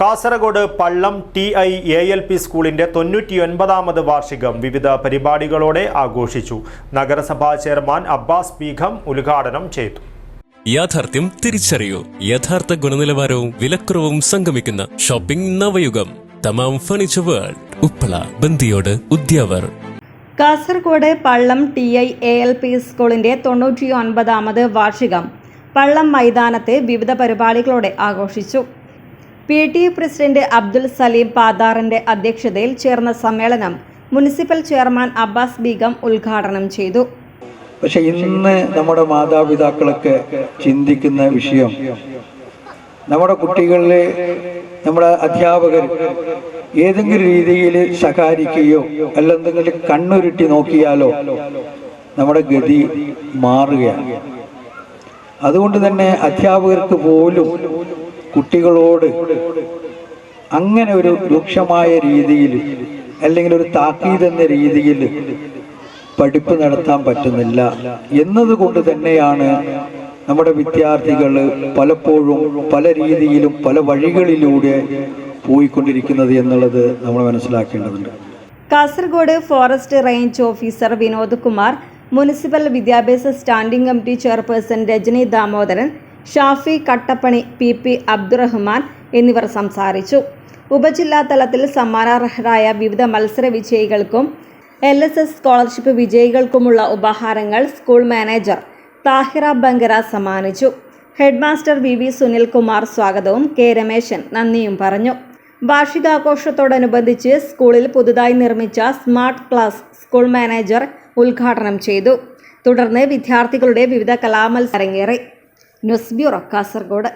Kasaragod Pallam T I A L P സ്കൂളിന്റെ തൊണ്ണൂറ്റിയൊൻപതാമത് വാർഷികം വിവിധ പരിപാടികളോടെ ആഘോഷിച്ചു. നഗരസഭാ ചെയർമാൻ അബ്ബാസ് ബീഗം ഉദ്ഘാടനം ചെയ്തു. യാഥാർത്ഥ്യം തിരിച്ചറിയൂ. യഥാർത്ഥ ഗുണനിലവാരവും വിലക്കുറവും സംഗമിക്കുന്ന shopping Navayugam. Thamam furniture world Uppala Bandiyod Udyavar. Kasaragod Pallam T I A L P സ്കൂളിന്റെ തൊണ്ണൂറ്റി ഒൻപതാമത് വാർഷികം. പള്ളം മൈതാനത്തെ വിവിധ പരിപാടികളോടെ ആഘോഷിച്ചു. P T U president Abdul Salim പാതാറിന്റെ അധ്യക്ഷതയിൽ ചേർന്ന സമ്മേളനം മുനിസിപ്പൽ ചെയർമാൻ അബ്ബാസ് ബീഗം ഉദ്ഘാടനം ചെയ്തു. പക്ഷെ ഇന്ന് നമ്മുടെ മാതാപിതാക്കളൊക്കെ ചിന്തിക്കുന്ന വിഷയം നമ്മുടെ കുട്ടികളിലെ നമ്മുടെ അധ്യാപകർ ഏതെങ്കിലും രീതിയിൽ ശകാരിക്കുകയോ അല്ലെന്തെങ്കിലും കണ്ണുരുട്ടി നോക്കിയാലോ നമ്മുടെ ഗതി മാറുകയാണ്. അതുകൊണ്ട് തന്നെ അധ്യാപകർക്ക് പോലും കുട്ടികളോട് അങ്ങനെ ഒരു രൂക്ഷമായ രീതിയിൽ അല്ലെങ്കിൽ ഒരു താക്കീത് എന്ന രീതിയിൽ പഠിപ്പ് നടത്താൻ പറ്റുന്നില്ല. എന്നതുകൊണ്ട് തന്നെയാണ് നമ്മുടെ വിദ്യാർത്ഥികൾ പലപ്പോഴും പല രീതിയിലും പല വഴികളിലൂടെ പോയിക്കൊണ്ടിരിക്കുന്നത് എന്നുള്ളത് നമ്മൾ മനസ്സിലാക്കേണ്ടതുണ്ട്. Kasaragod forest range officer Vinod Kumar municipal വിദ്യാഭ്യാസ standing committee chairperson Rajani Damodaran Shafi Kattappani P P Abdurahman എന്നിവർ സംസാരിച്ചു. ഉപജില്ലാ തലത്തിൽ സമ്മാനാർഹരായ വിവിധ മത്സര വിജയികൾക്കും എൽ എസ് എസ് സ്കോളർഷിപ്പ് വിജയികൾക്കുമുള്ള ഉപഹാരങ്ങൾ സ്കൂൾ മാനേജർ താഹിറ ബങ്കര സമ്മാനിച്ചു. ഹെഡ്മാസ്റ്റർ വി വി സുനിൽകുമാർ സ്വാഗതവും കെ രമേശൻ നന്ദിയും പറഞ്ഞു. വാർഷികാഘോഷത്തോടനുബന്ധിച്ച് സ്കൂളിൽ പുതുതായി നിർമ്മിച്ച സ്മാർട്ട് ക്ലാസ് സ്കൂൾ മാനേജർ ഉദ്ഘാടനം ചെയ്തു. തുടർന്ന് വിദ്യാർത്ഥികളുടെ വിവിധ കലാമത്സരങ്ങേറി ന്യൂസ് ബ്യൂറോ കാസർഗോഡ്.